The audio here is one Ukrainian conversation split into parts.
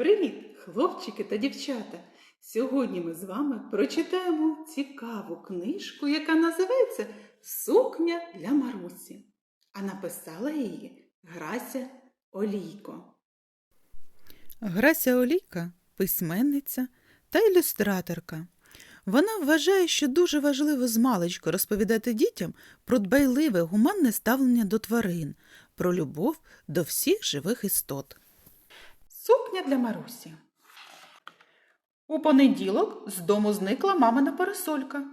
Привіт, хлопчики та дівчата! Сьогодні ми з вами прочитаємо цікаву книжку, яка називається Сукня для Марусі. А написала її Грася Олійко. Грася Олійка письменниця та ілюстраторка. Вона вважає, що дуже важливо змалечку розповідати дітям про дбайливе гуманне ставлення до тварин, про любов до всіх живих істот. Сукня для Марусі. У понеділок з дому зникла мамина парасолька.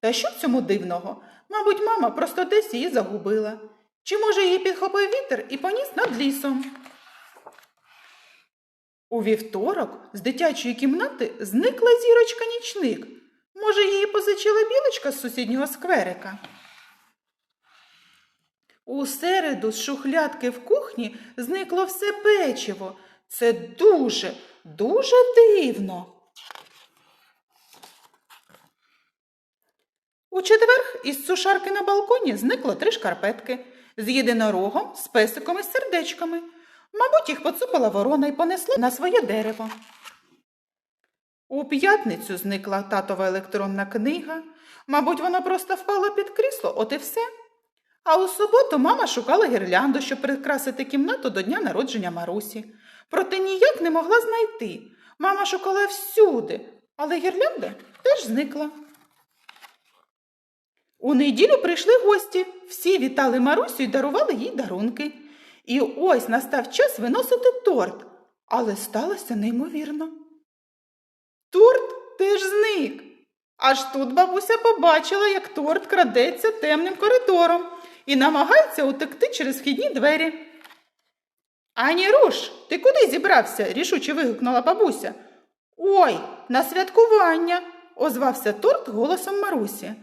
Та що в цьому дивного? Мабуть, мама просто десь її загубила. Чи може її підхопив вітер і поніс над лісом? У вівторок з дитячої кімнати зникла зірочка нічник. Може, її позичила білочка з сусіднього скверика? У середу з шухлядки в кухні зникло все печиво. Це дуже, дуже дивно. У четвер із сушарки на балконі зникло три шкарпетки з єдинорогом, з песиком і сердечками. Мабуть, їх поцупила ворона і понесла на своє дерево. У п'ятницю зникла татова електронна книга. Мабуть, вона просто впала під крісло, от і все. А у суботу мама шукала гірлянду, щоб прикрасити кімнату до дня народження Марусі. Проте ніяк не могла знайти. Мама шукала всюди, але гірлянда теж зникла. У неділю прийшли гості. Всі вітали Марусю і дарували їй дарунки. І ось настав час виносити торт, але сталося неймовірно. Торт теж зник. Аж тут бабуся побачила, як торт крадеться темним коридором і намагається утекти через вхідні двері. Ані руш, ти куди зібрався? рішуче вигукнула бабуся. Ой, на святкування, озвався торт голосом Марусі.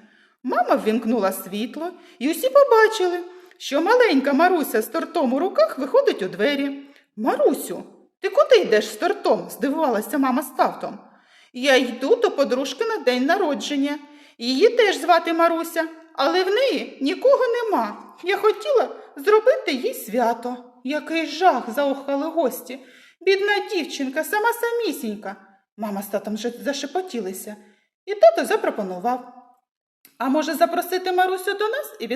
Мама ввімкнула світло, і усі побачили, що маленька Маруся з тортом у руках виходить у двері. Марусю, ти куди йдеш з тортом? здивувалася мама з татом. Я йду до подружки на день народження. Її теж звати Маруся, але в неї нікого нема. Я хотіла зробити їй свято. Який жах, заохали гості. Бідна дівчинка, сама самісінька. Мама з татом зашепотілися, і тато запропонував. А може запросити Марусю до нас і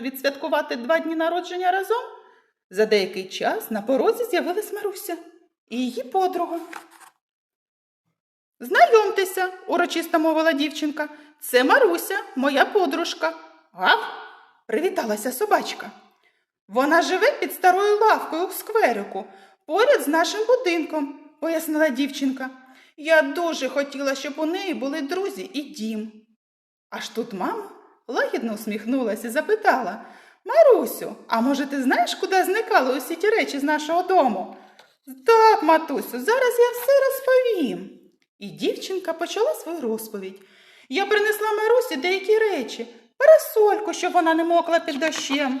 відсвяткувати два дні народження разом? За деякий час на порозі з'явилась Маруся і її подруга. Знайомтеся, урочисто мовила дівчинка. Це Маруся, моя подружка. Гав? привіталася собачка. Вона живе під старою лавкою у скверику, поряд з нашим будинком, пояснила дівчинка. Я дуже хотіла, щоб у неї були друзі і дім. Аж тут мама лагідно усміхнулася і запитала Марусю, а може ти знаєш, куди зникали усі ті речі з нашого дому? Так, матусю, зараз я все розповім. І дівчинка почала свою розповідь. Я принесла Марусі деякі речі, парасольку, щоб вона не мокла під дощем.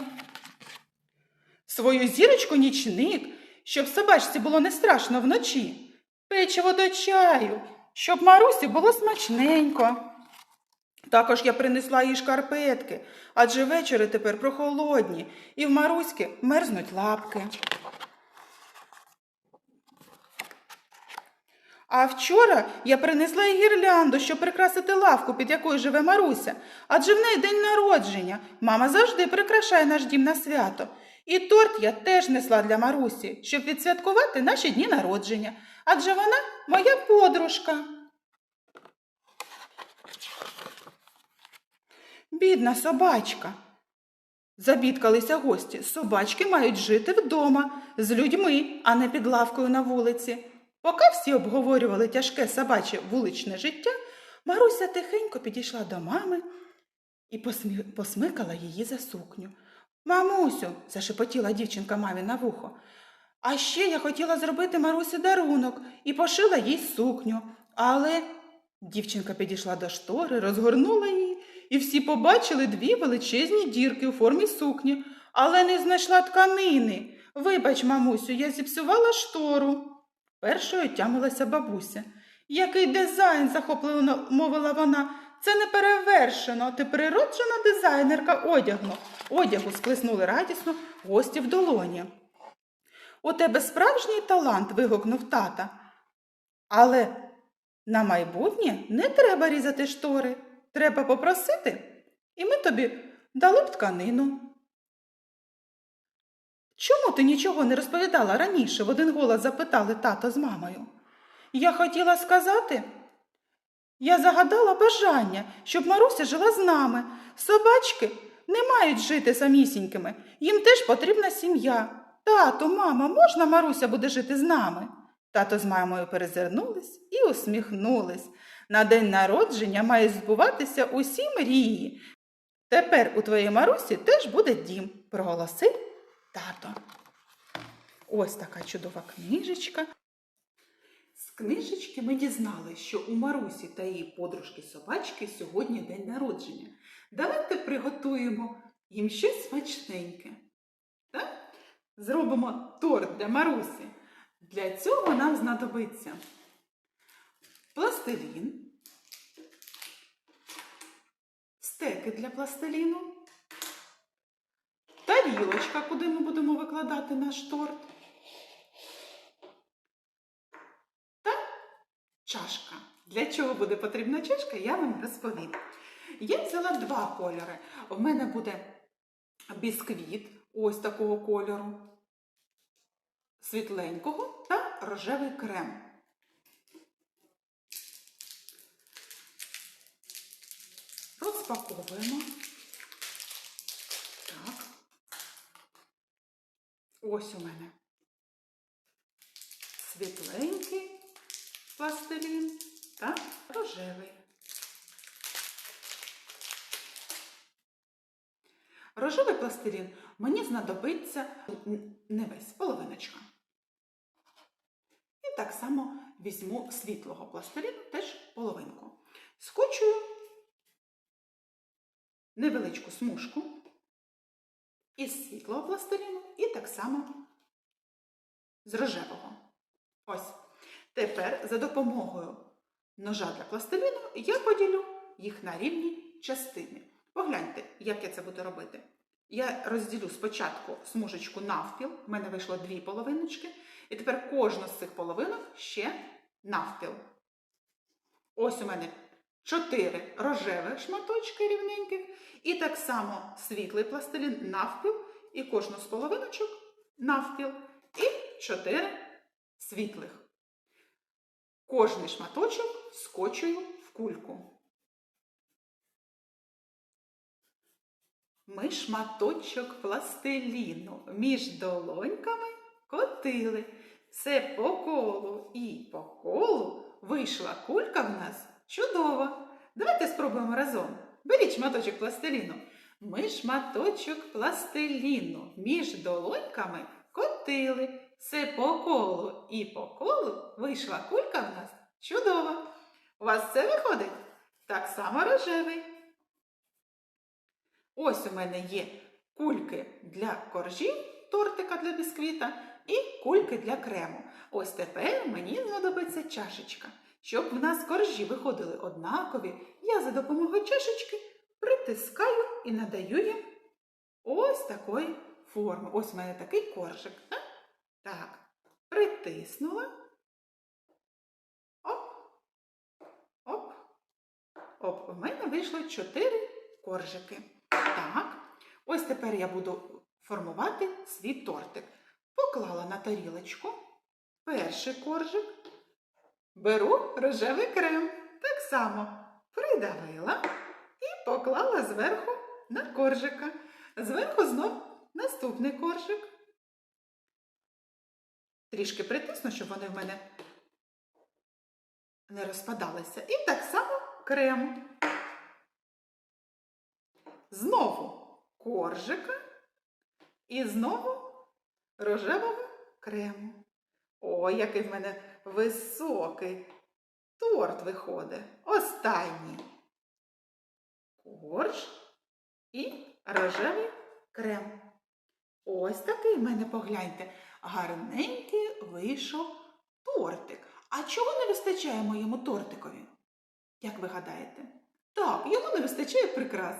Свою зірочку нічник, щоб собачці було не страшно вночі. Печиво до чаю, щоб Марусі було смачненько. Також я принесла їй шкарпетки, адже вечори тепер прохолодні, і в Маруськи мерзнуть лапки. А вчора я принесла їй гірлянду, щоб прикрасити лавку, під якою живе Маруся, адже в неї день народження. Мама завжди прикрашає наш дім на свято. І торт я теж несла для Марусі, щоб відсвяткувати наші дні народження, адже вона моя подружка. Бідна собачка. Забідкалися гості. Собачки мають жити вдома з людьми, а не під лавкою на вулиці. Поки всі обговорювали тяжке собаче вуличне життя, Маруся тихенько підійшла до мами і посмі... посмикала її за сукню. Мамусю, зашепотіла дівчинка мамі на вухо. А ще я хотіла зробити Марусі дарунок і пошила їй сукню. Але дівчинка підійшла до штори, розгорнула її, і всі побачили дві величезні дірки у формі сукні, але не знайшла тканини. Вибач, мамусю, я зіпсувала штору. Першою тямилася бабуся. Який дизайн, захопливо мовила вона. Це не перевершено, ти природжена дизайнерка одягу. Одягу склиснули радісно гості в долоні. У тебе справжній талант. вигукнув тата. Але на майбутнє не треба різати штори. Треба попросити, і ми тобі дали б тканину. Чому ти нічого не розповідала раніше? в один голос запитали тато з мамою. Я хотіла сказати, я загадала бажання, щоб Маруся жила з нами. Собачки не мають жити самісінькими, їм теж потрібна сім'я. Тато, мама, можна Маруся буде жити з нами? Тато з мамою перезирнулись і усміхнулись. На день народження мають збуватися усі мрії. Тепер у твоїй Марусі теж буде дім, проголосив тато. Ось така чудова книжечка. З книжечки ми дізналися, що у Марусі та її подружки собачки сьогодні день народження. Давайте приготуємо їм щось смачненьке. Так? Зробимо торт для Марусі. Для цього нам знадобиться пластилін, стеки для пластиліну, тарілочка, куди ми будемо викладати наш торт. Та чашка. Для чого буде потрібна чашка, я вам розповім. Я взяла два кольори. У мене буде бісквіт ось такого кольору, світленького та рожевий крем. Розпаковуємо. Так. Ось у мене світленький пластилін та рожевий. Рожевий пластилін мені знадобиться не весь, половиночка. І так само візьму світлого пластиліну, теж половинку. Скочую невеличку смужку із світлого пластиліну і так само з рожевого. Ось. Тепер за допомогою ножа для пластиліну я поділю їх на рівні частини. Погляньте, як я це буду робити. Я розділю спочатку смужечку навпіл, в мене вийшло дві половиночки, і тепер кожну з цих половинок ще навпіл. Ось у мене чотири рожевих шматочки рівненьких, і так само світлий пластилін навпіл, і кожну з половиночок навпіл, і чотири світлих. Кожний шматочок скочую в кульку. Ми шматочок пластиліну між долоньками котили. Все по колу і по колу вийшла кулька в нас чудова. Давайте спробуємо разом. Беріть шматочок пластиліну. Ми шматочок пластиліну між долоньками котили. Все по колу і по колу вийшла кулька в нас чудова. У вас це виходить? Так само рожевий. Ось у мене є кульки для коржів, тортика для бісквіта і кульки для крему. Ось тепер мені знадобиться чашечка. Щоб в нас коржі виходили однакові, я за допомогою чашечки притискаю і надаю їм ось такої форми. Ось у мене такий коржик. Так, притиснула. Оп. Оп. Оп. У мене вийшло чотири коржики. Так, ось тепер я буду формувати свій тортик. Поклала на тарілочку перший коржик, беру рожевий крем. Так само придавила і поклала зверху на коржика. Зверху знов наступний коржик. Трішки притисну, щоб вони в мене не розпадалися. І так само крем. Знову коржика і знову рожевого крему. О, який в мене високий торт виходить. Останній корж і рожевий крем. Ось такий в мене, погляньте, гарненький вийшов тортик. А чого не вистачає моєму тортикові? Як ви гадаєте? Так, йому не вистачає прикрас.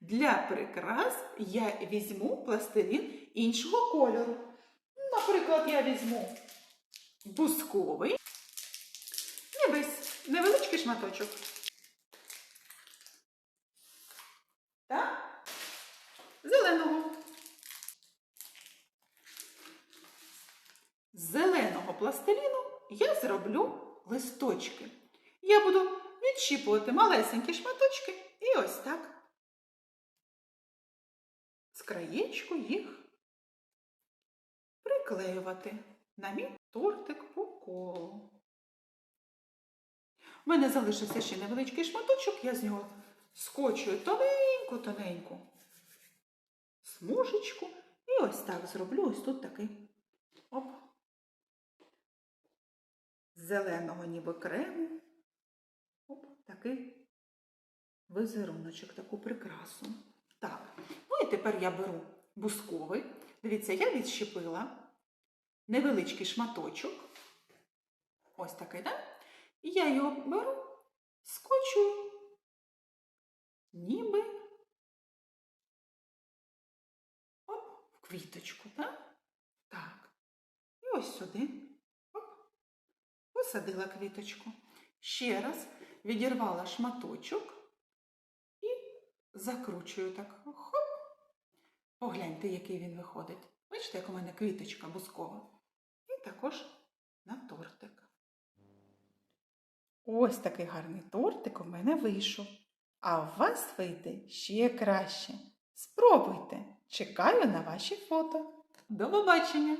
Для прикрас я візьму пластилін іншого кольору. Наприклад, я візьму бусковий шматочок. Та зеленого. З зеленого пластиліну я зроблю листочки. Я буду відщіпувати малесенькі шматочки і ось так. З краєчку їх приклеювати на мій тортик по колу. У мене залишився ще невеличкий шматочок, я з нього скочую тоненьку-тоненьку смужечку і ось так зроблю ось тут такий оп. Зеленого ніби крему. Оп, такий визеруночок, таку прикрасу. Так, ну і тепер я беру бусковий. Дивіться, я відщепила невеличкий шматочок. Ось такий, так? І я його беру, скочую, ніби оп, в квіточку, так? Так. І ось сюди. Оп, посадила квіточку. Ще раз відірвала шматочок і закручую так. Хоп. Погляньте, який він виходить. Бачите, як у мене квіточка бускова. Також на тортик. Ось такий гарний тортик у мене вийшов. А у вас вийде ще краще. Спробуйте. Чекаю на ваші фото. До побачення!